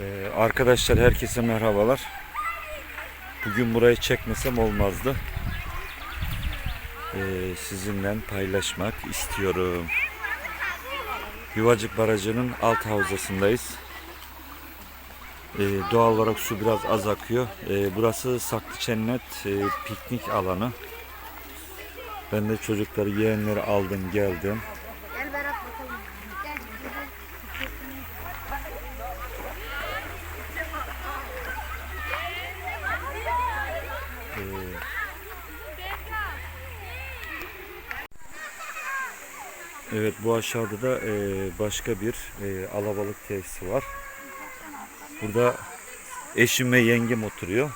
Ee, arkadaşlar herkese merhabalar. Bugün burayı çekmesem olmazdı. Ee, sizinle paylaşmak istiyorum. Yuvacık Barajı'nın alt havzasındayız. Ee, doğal olarak su biraz az akıyor. Ee, burası Saklı Cennet e, piknik alanı. Ben de çocukları, yeğenleri aldım geldim. Evet bu aşağıda da e, başka bir e, alabalık tesisi var. Burada eşim ve yengem oturuyor.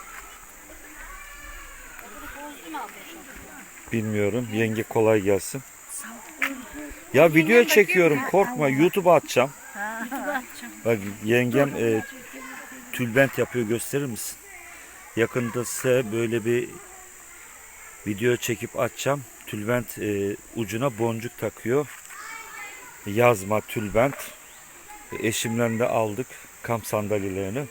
Bilmiyorum. Yenge kolay gelsin. Ya video çekiyorum korkma YouTube'a atacağım. Bak yengem e, tülbent yapıyor gösterir misin? Yakında size böyle bir video çekip atacağım. Tülbent e, ucuna boncuk takıyor. Yazma tülbent. E, eşimden de aldık kamp sandalyelerini.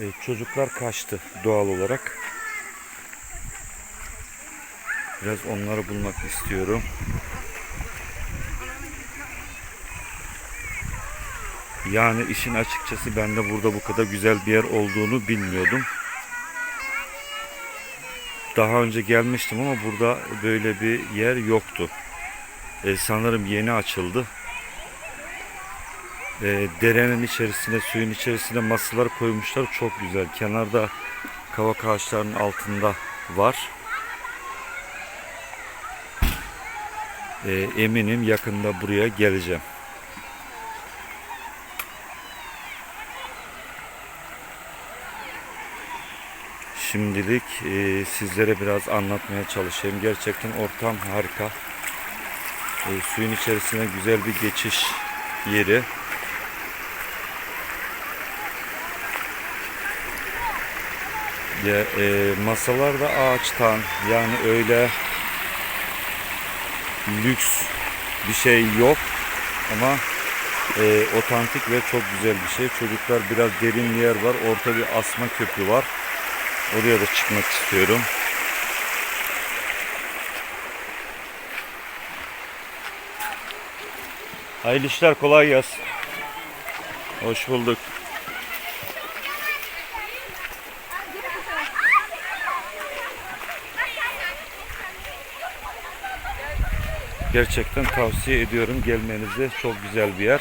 E, çocuklar kaçtı doğal olarak. Biraz onları bulmak istiyorum. Yani işin açıkçası ben de burada bu kadar güzel bir yer olduğunu bilmiyordum. Daha önce gelmiştim ama burada böyle bir yer yoktu. E, sanırım yeni açıldı. E, derenin içerisine, suyun içerisine masalar koymuşlar. Çok güzel. Kenarda kavak ağaçlarının altında var. E, eminim yakında buraya geleceğim. Şimdilik e, sizlere biraz anlatmaya çalışayım. Gerçekten ortam harika. E, suyun içerisine güzel bir geçiş yeri. Ya, e, masalar da ağaçtan yani öyle lüks bir şey yok ama e, otantik ve çok güzel bir şey. Çocuklar biraz derin bir yer var. Orta bir asma köprü var. Oraya da çıkmak istiyorum. Hayırlı işler kolay gelsin. Hoş bulduk. Gerçekten tavsiye ediyorum gelmenizi. Çok güzel bir yer.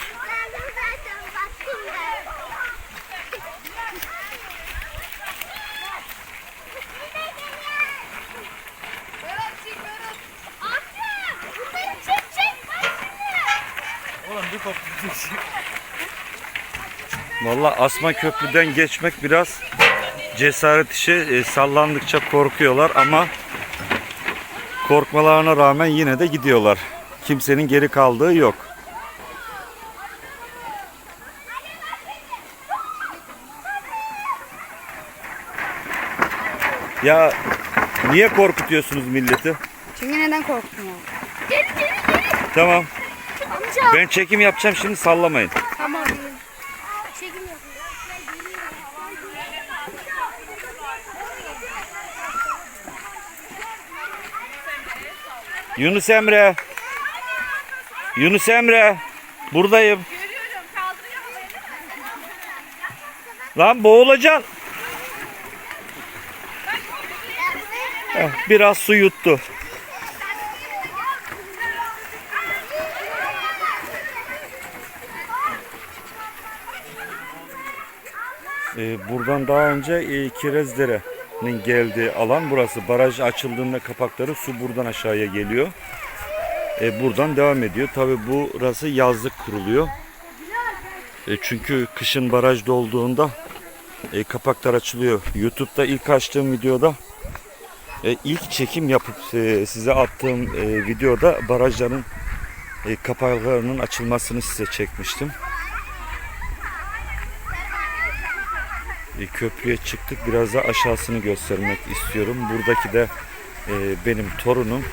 Valla Asma Köprü'den geçmek biraz cesaret işi. E, sallandıkça korkuyorlar ama korkmalarına rağmen yine de gidiyorlar. Kimsenin geri kaldığı yok. Ya niye korkutuyorsunuz milleti? Çünkü neden korktun ya? Tamam. Amca. Ben çekim yapacağım şimdi sallamayın. Tamam. Çekim. Yunus Emre. Yunus Emre. Buradayım. Lan boğulacaksın. Heh, biraz su yuttu. Ee, buradan daha önce e, Kirezdere'nin geldiği alan burası. Baraj açıldığında kapakları su buradan aşağıya geliyor. E, buradan devam ediyor. Tabi burası yazlık kuruluyor. E, çünkü kışın baraj dolduğunda e, kapaklar açılıyor. YouTube'da ilk açtığım videoda e, ilk çekim yapıp e, size attığım e, videoda barajların e, kapaklarının açılmasını size çekmiştim. Köprüye çıktık. Biraz da aşağısını göstermek istiyorum. Buradaki de e, benim torunum.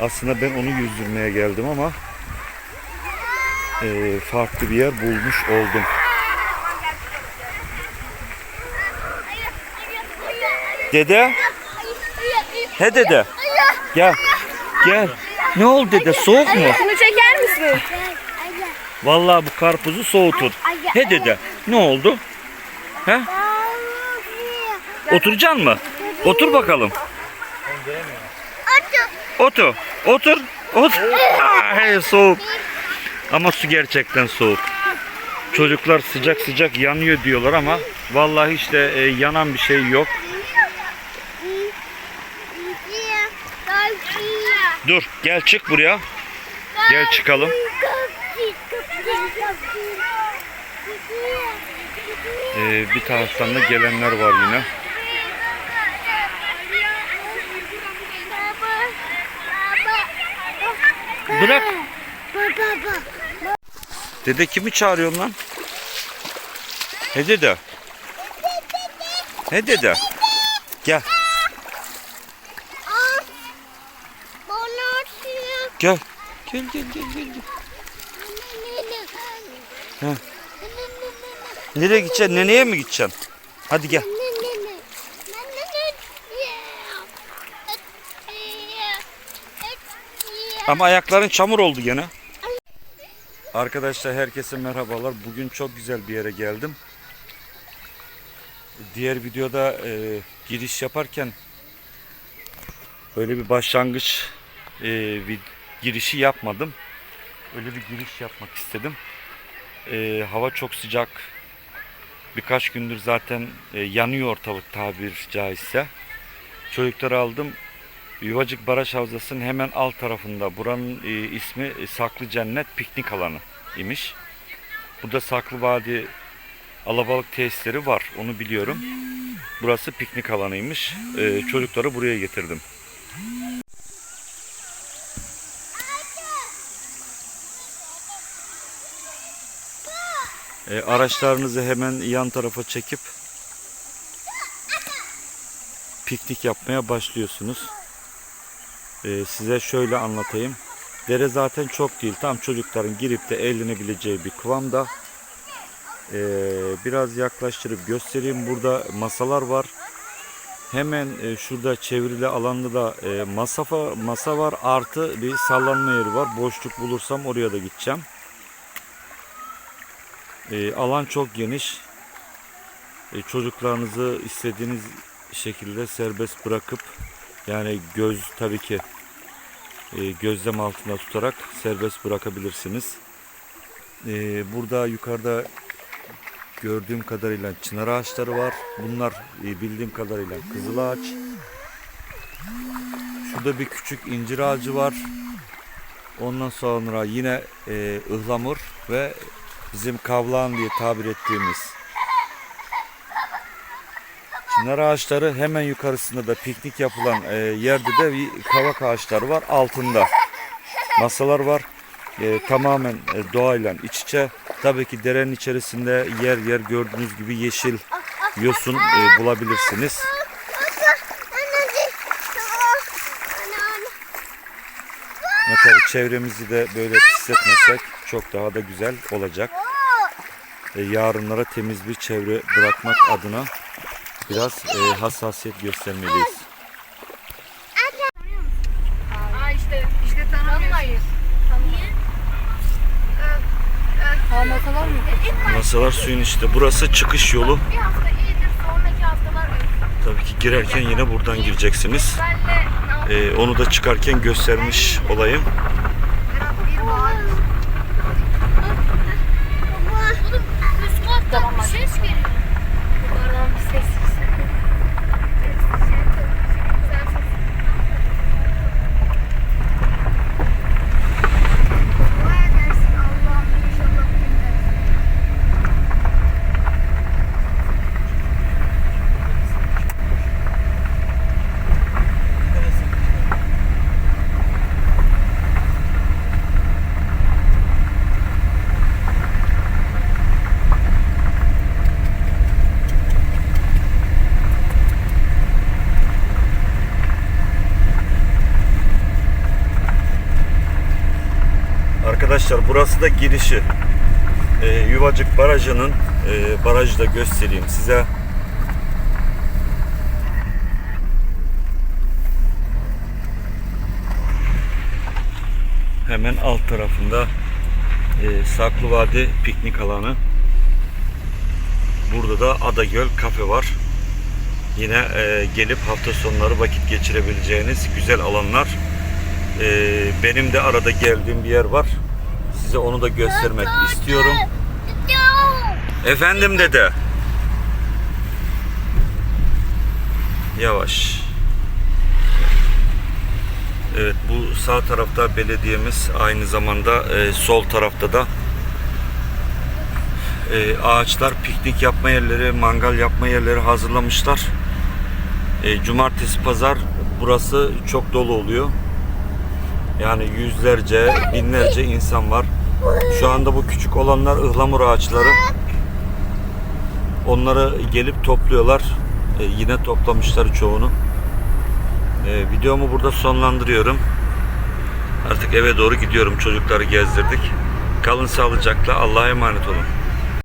Aslında ben onu yüzdürmeye geldim ama e, farklı bir yer bulmuş oldum. Dede? He dede? Gel. Gel. Ne oldu dede? Soğuk mu? Şunu çeker misin? Vallahi bu karpuzu soğutur. He dede? Ne oldu? He? Oturacaksın mı? Otur bakalım. Otur. Otur. Otur. Hey, soğuk. Ama su gerçekten soğuk. Çocuklar sıcak sıcak yanıyor diyorlar ama vallahi işte e, yanan bir şey yok. Dur gel çık buraya. Gel çıkalım. Ee, bir taraftan da gelenler var yine. Bırak. Dede kimi çağırıyorsun lan? He dede. He dede. Gel. Gel. Gel gel gel gel. gel. Ha. Nereye gideceksin? Neneye mi gideceksin? Hadi gel. Ama ayakların çamur oldu gene. Arkadaşlar herkese merhabalar. Bugün çok güzel bir yere geldim. Diğer videoda e, giriş yaparken böyle bir başlangıç e, bir girişi yapmadım. Öyle bir giriş yapmak istedim. E, hava çok sıcak. Birkaç gündür zaten e, yanıyor ortalık tabir caizse. Çocukları aldım. Yuvacık Baraj Havzası'nın hemen alt tarafında. Buranın e, ismi e, Saklı Cennet Piknik Alanı imiş. Burada Saklı Vadi alabalık tesisleri var. Onu biliyorum. Burası piknik alanıymış. E, çocukları buraya getirdim. E, araçlarınızı hemen yan tarafa çekip piknik yapmaya başlıyorsunuz. E, size şöyle anlatayım. Dere zaten çok değil. Tam çocukların girip de eğlenebileceği bir kıvamda. E, biraz yaklaştırıp göstereyim. Burada masalar var. Hemen e, şurada çevrili alanda da e, masafa, masa var. Artı bir sallanma yeri var. Boşluk bulursam oraya da gideceğim. E, alan çok geniş. E, çocuklarınızı istediğiniz şekilde serbest bırakıp yani göz tabii ki e, gözlem altında tutarak serbest bırakabilirsiniz. E, burada yukarıda gördüğüm kadarıyla çınar ağaçları var. Bunlar e, bildiğim kadarıyla kızıl ağaç. Şurada bir küçük incir ağacı var. Ondan sonra yine e, ıhlamur ve bizim kavlağın diye tabir ettiğimiz. Çınar ağaçları hemen yukarısında da piknik yapılan e, yerde de bir kavak ağaçları var altında. Masalar var. E, tamamen e, doğayla iç içe. Tabii ki derenin içerisinde yer yer gördüğünüz gibi yeşil yosun e, bulabilirsiniz. Ama tabii çevremizi de böyle pisletmesek çok daha da güzel olacak. E, yarınlara temiz bir çevre bırakmak adına biraz e, hassasiyet göstermeliyiz. Aa işte işte masalar mı? Masalar suyun işte. Burası çıkış yolu. Bir hafta iyidir sonraki haftalar Tabii ki girerken yine buradan gireceksiniz. benle E, onu da çıkarken göstermiş olayım. Katta bir ses geliyor. Arkadaşlar burası da girişi. Ee, Yuvacık Barajı'nın e, barajı da göstereyim size. Hemen alt tarafında e, Saklı Vadi piknik alanı. Burada da Adagöl kafe var. Yine e, gelip hafta sonları vakit geçirebileceğiniz güzel alanlar. E, benim de arada geldiğim bir yer var. Size onu da göstermek istiyorum. Efendim dede. Yavaş. Evet bu sağ tarafta belediyemiz aynı zamanda e, sol tarafta da e, ağaçlar piknik yapma yerleri, mangal yapma yerleri hazırlamışlar. E, cumartesi pazar burası çok dolu oluyor. Yani yüzlerce, binlerce insan var. Şu anda bu küçük olanlar ıhlamur ağaçları. Onları gelip topluyorlar. E, yine toplamışlar çoğunu. E, videomu burada sonlandırıyorum. Artık eve doğru gidiyorum. Çocukları gezdirdik. Kalın sağlıcakla. Allah'a emanet olun.